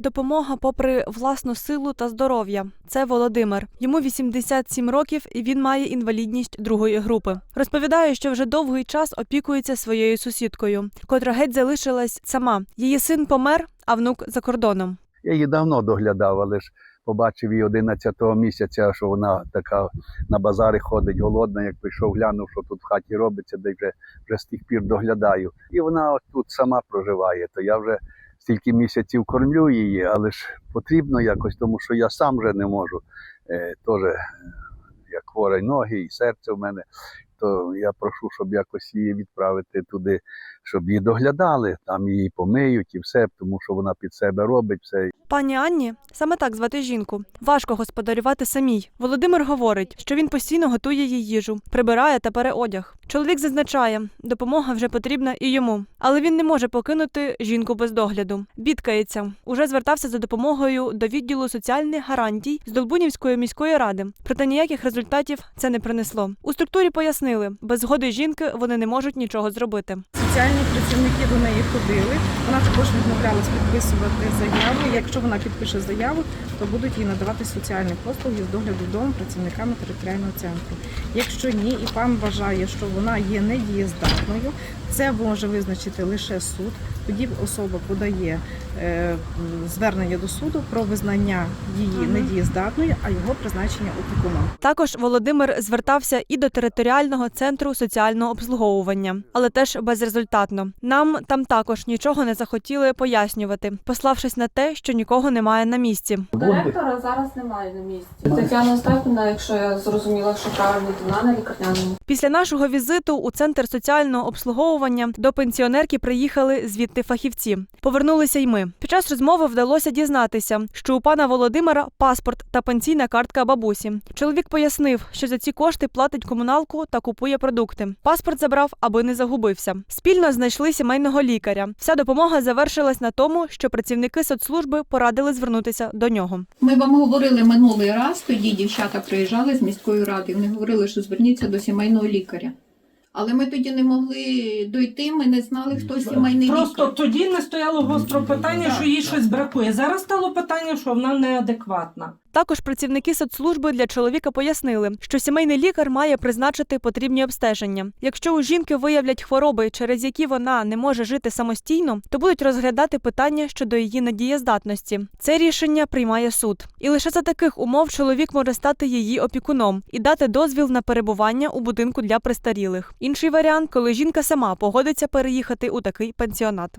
допомога попри власну силу та здоров'я. Це Володимир. Йому 87 років і він має інвалідність другої групи. Розповідає, що вже довгий час опікується своєю сусідкою, котра геть залишилась сама. Її син помер, а внук за кордоном. Я її давно доглядав, але ж побачив її 11-го місяця, що вона така на базари ходить голодна, як прийшов, глянув, що тут в хаті робиться, де вже, вже з тих пір доглядаю. І вона тут сама проживає. То я вже стільки місяців кормлю її, але ж потрібно якось, тому що я сам вже не можу. Е, Теж е, як хворий ноги і серце в мене. То я прошу, щоб якось її відправити туди, щоб її доглядали, там її помиють і все, тому що вона під себе робить все. Пані Анні, саме так звати жінку. Важко господарювати самій. Володимир говорить, що він постійно готує їй їжу, прибирає та пере одяг. Чоловік зазначає, допомога вже потрібна і йому, але він не може покинути жінку без догляду. Бідкається. Уже звертався за допомогою до відділу соціальних гарантій з Долбунівської міської ради. Проте ніяких результатів це не принесло. У структурі пояснили, без згоди жінки вони не можуть нічого зробити. Соціальні працівники до неї ходили. Вона також відмовлялась підписувати заяву. Якщо вона підпише заяву, то будуть їй надавати соціальні послуги з догляду дому працівниками територіального центру. Якщо ні, і пан вважає, що вона є недієздатною, це може визначити лише суд. Тоді особа подає е, звернення до суду про визнання її недієздатною, а його призначення опікуном. Також Володимир звертався і до територіального центру соціального обслуговування, але теж безрезультатно. Нам там також нічого не захотіли пояснювати, пославшись на те, що нікого немає на місці. Директора зараз немає на місці. Тетяна Остапівна, якщо я зрозуміла, що правильно, то вона на лікарняному. Після нашого візиту у центр соціального обслуговування до пенсіонерки приїхали звідти фахівці. Повернулися й ми. Під час розмови вдалося дізнатися, що у пана Володимира паспорт та пенсійна картка бабусі. Чоловік пояснив, що за ці кошти платить комуналку та купує продукти. Паспорт забрав, аби не загубився. Спільно знайшли сімейного лікаря. Вся допомога завершилась на тому, що працівники соцслужби порадили звернутися до нього. Ми вам говорили минулий раз, тоді дівчата приїжджали з міської ради, вони говорили, що зверніться до сімейного лікаря. Але ми тоді не могли дойти, ми не знали, хто сімейний Просто тоді не стояло гостро питання, що їй щось бракує. Зараз стало питання, що вона неадекватна. Також працівники соцслужби для чоловіка пояснили, що сімейний лікар має призначити потрібні обстеження. Якщо у жінки виявлять хвороби, через які вона не може жити самостійно, то будуть розглядати питання щодо її недієздатності. Це рішення приймає суд. І лише за таких умов чоловік може стати її опікуном і дати дозвіл на перебування у будинку для престарілих. Інший варіант, коли жінка сама погодиться переїхати у такий пенсіонат.